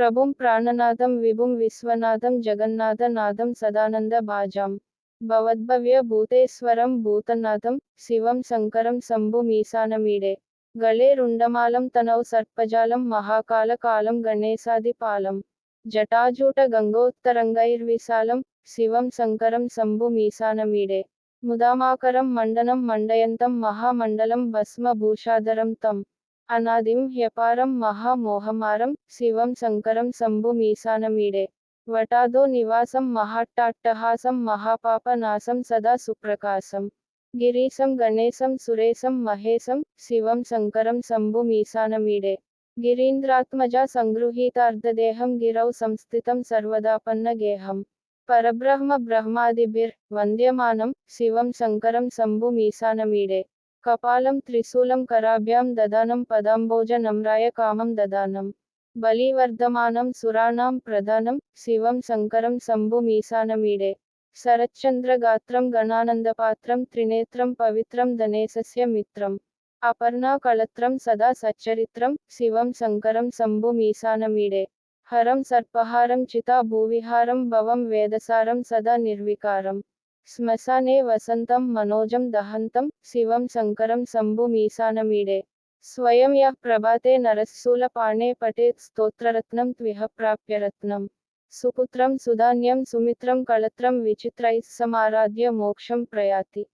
ప్రభుం ప్రాణనాథం విభుం విశ్వనాథం జగన్నాథనాథం సదానంద భాజాం. భవద్భవ్య భూతేశ్వరం భూతనాథం శివం శంకరం శంభుమీశానమీడే గళే రుండమాలం తనౌ సర్పజాలం మహాకాల కాలం గణేశాదిపాలం జటాజూట గంగోత్తరంగైర్విశాలం శివం శంకరం శంభు మీసానమీడే ముదామాకరం మండనం మండయంతం మహామండలం భస్మభూషాధరం తం అనాదిం హ్యపారం మహామోహమారం శివం శంకరం శంభు మీసానమీడే వటాదో నివాసం మహాట్టాట్టహాసం మహాపాపనాశం సదా సుప్రకాశం. గిరీశం గణేశం సురేశం మహేశం శివం శంకరం శంభు మీసానమీడే గిరీంద్రాత్మజ సంగృహీతార్ధదేహం గిరౌ సంస్థితం సర్వదాపన్న గేహం. పరబ్రహ్మ బ్రహ్మాదిభిర్ వంద్యమానం శివం శంకరం శంభు మీసానమీడే కపాలం త్రిశూలం కరాభ్యాం దదానం పదాంబోజ నమ్రాయ కామం దదానం. బలివర్ధమానం సురాణాం ప్రధానం శివం శంకరం శంభు మీసానమీడే శంభుమీశానమీడే శరచ్చంద్రగాత్రం గణానందపాత్రం త్రినేత్రం పవిత్రం ధనేశస్య మిత్రం. అపర్ణాకళత్రం సదా సచ్చరిత్రం శివం శంకరం శంభు మీసానమీడే హరం సర్పహారం చితా భూవిహారం భవం వేదసారం సదా నిర్వికారం. स्मशाने वसंतम मनोजम दहंतम शिवम शंकरम शंभुमीशानीडे स्वयं य प्रभाते नरशूलपाणे पटे स्त्रोत्ररत्नम विह प्राप्य रत्नम सुपुत्रम सुधान्यम सुमित्रम कलत्रम विचित्रैस्माराध्य मोक्षम प्रयाति